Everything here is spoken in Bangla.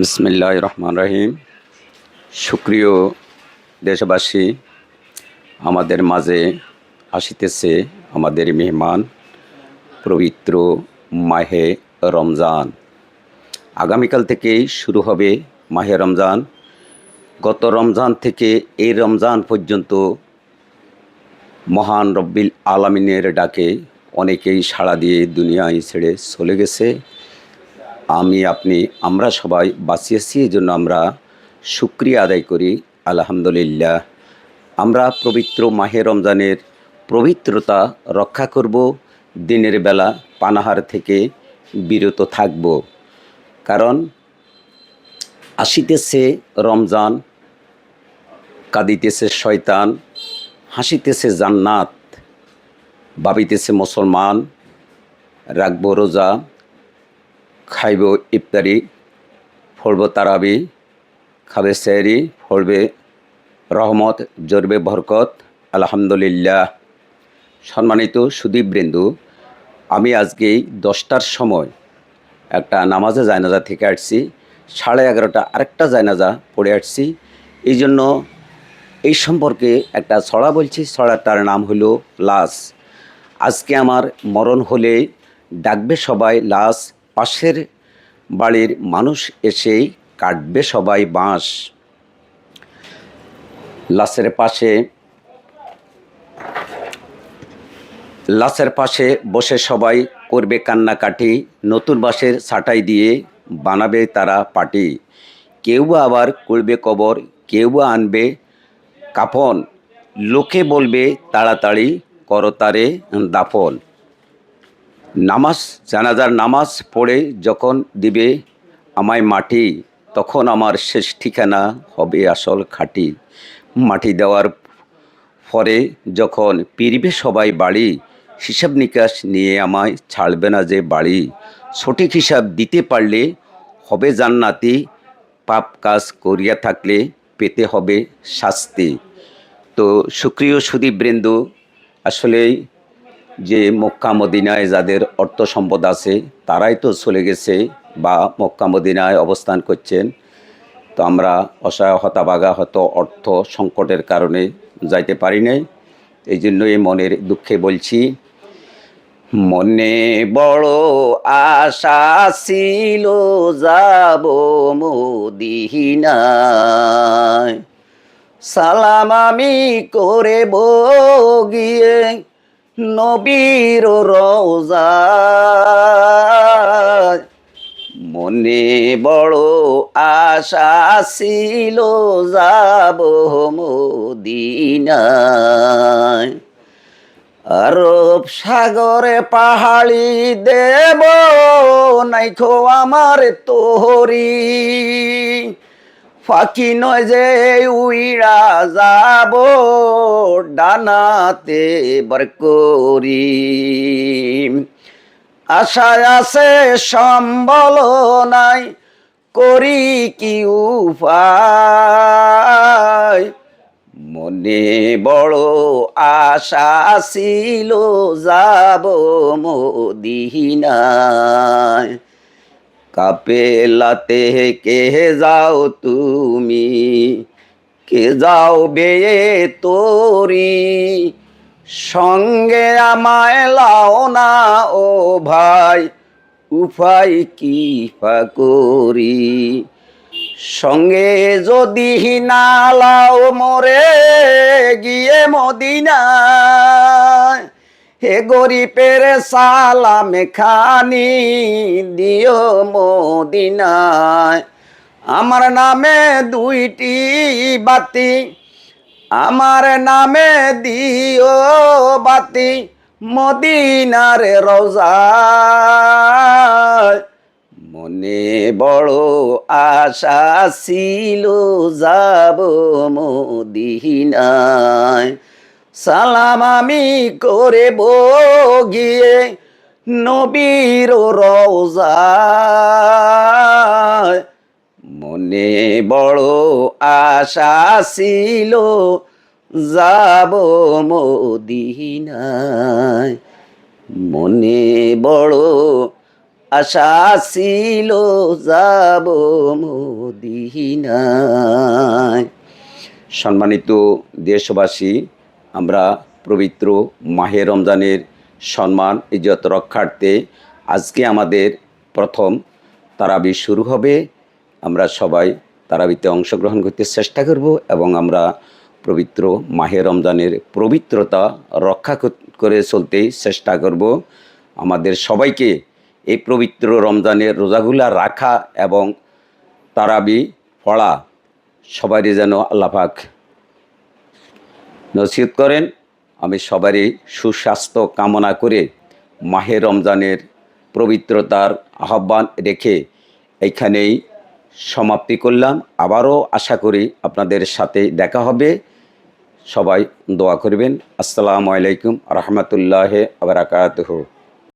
বিসমিল্লাহ রহমান রহিম সুপ্রিয় দেশবাসী, আমাদের মাঝে আসিতেছে আমাদের মেহমান পবিত্র মাহে রমজান। আগামীকাল থেকেই শুরু হবে মাহে রমজান। গত রমজান থেকে এই রমজান পর্যন্ত মহান রব্বিল আলামিনের ডাকে অনেকেই সাড়া দিয়ে দুনিয়ায় ছেড়ে চলে গেছে। আমি, আপনি, আমরা সবাই বাঁচিয়েছি, এই জন্য আমরা শুক্রিয়া আদায় করি। আলহামদুলিল্লাহ। আমরা পবিত্র মাহে রমজানের পবিত্রতা রক্ষা করব, দিনের বেলা পানাহার থেকে বিরত থাকব। কারণ আসিতেছে রমজান, কাঁদিতেছে শয়তান, হাসিতেছে জান্নাত, ভাবিতেছে মুসলমান, রাখব রোজা খাইব ইফতারি ফলব তারাবি, খাবে সেরি ফলবে রহমত, জরবে বরকত, আলহামদুলিল্লাহ। সম্মানিত সুদীপবৃন্দু, আমি আজকে দশটার সময় একটা নামাজে জায়নাজা থেকে আসছি, সাড়ে এগারোটা আরেকটা জায়নাজা পড়ে আসছি। এই জন্য এই সম্পর্কে একটা ছড়া বলছি ছড়াটার নাম হলো লাশ। আজকে আমার মরণ হলে ডাকবে সবাই লাশ পাশের বাড়ির মানুষ এসেই কাটবে সবাই বাঁশ। লাশের পাশে লাশের পাশে বসে সবাই করবে কান্নাকাটি, নতুন বাঁশের ছাটাই দিয়ে বানাবে তারা পাটি। কেউ আবার করবে কবর, কেউ আনবে কাফন। লোকে বলবে, তাড়াতাড়ি করতারে দাফন। নামাজ, জানাজার নামাজ পড়ে যখন দিবে আমায় মাটি, তখন আমার শেষ ঠিকানা হবে আসল খাঁটি। মাটি দেওয়ার পরে যখন পিরিবে সবাই বাড়ি, হিসাব নিকাশ নিয়ে আমায় ছাড়বে না যে বাড়ি। সঠিক হিসাব দিতে পারলে হবে জান্নাতি, পাপ কাজ করিয়া থাকলে পেতে হবে শাস্তি। তো সুক্রিয় সুদীপ সুদীপবৃন্দ, আসলেই যে মক্কা মদিনায় যাদের অর্থ সম্পদ আছে, তারাই তো চলে গেছে বা মক্কা মদিনায় অবস্থান করছেন। তো আমরা অসহায় হতাবাগা হয়তো অর্থ সংকটের কারণে যাইতে পারি নাই। এই জন্য এই মনের দুঃখে বলছি, মনে বড় আশা ছিল, যাব মদিনায়। সালাম আমি করে গিয়ে নবীর রোজা। মনে বড় আশা ছিল, যাব মদিনায়। আরব সাগরে পাহাড়ি দেব, নাইখো আমার তোহরি। ফাঁকি নয় যে উইড়া যাব ডানাতে বার করি। আশায় আছে সম্বল নাই, করি কি উপায়? মনে বড় আশা ছিল যাব মদিনায়। কাপেলাতে কে যাও তুমি? কে যাও বে তোরি? সঙ্গে আমায় লাও না, ও ভাই উপায় কি করি সঙ্গে যদি না লাও মরে গিয়ে মদিনায়। হে গরিবের সালামে খানি দিও মদিনায়। আমার নামে দুইটি বাতি, আমার নামে দিও বাতি মদিনার রোজায়। মনে বড় আশা ছিল যাব মদিনায়। সালাম আমি করে গিয়ে নবীর রোজায় মনে বড় আশা ছিল যাব মদিনায়। মনে বড় আশা ছিল যাব মদিনায়। সম্মানিত দেশবাসী আমরা পবিত্র মাহে রমজানের সম্মান ইজত রক্ষার্থে আজকে আমাদের প্রথম তারাবি শুরু হবে। আমরা সবাই তারাবিতে অংশগ্রহণ করতে চেষ্টা করব এবং আমরা পবিত্র মাহে রমজানের পবিত্রতা রক্ষা করে চলতে চেষ্টা করব। আমাদের সবাইকে এই পবিত্র রমজানের রোজাগুলা রাখা এবং তারাবি পড়া সবারই যেন আল্লাপাক নসিহত করেন। আমি সবারই সুস্বাস্থ্য কামনা করে মাহে রমজানের পবিত্রতার আহ্বান রেখে এইখানেই সমাপ্তি করলাম। আবারও আশা করি আপনাদের সাথে দেখা হবে। সবাই দোয়া করবেন। আসসালামু আলাইকুম রহমতুল্লাহ আবরাকাতহ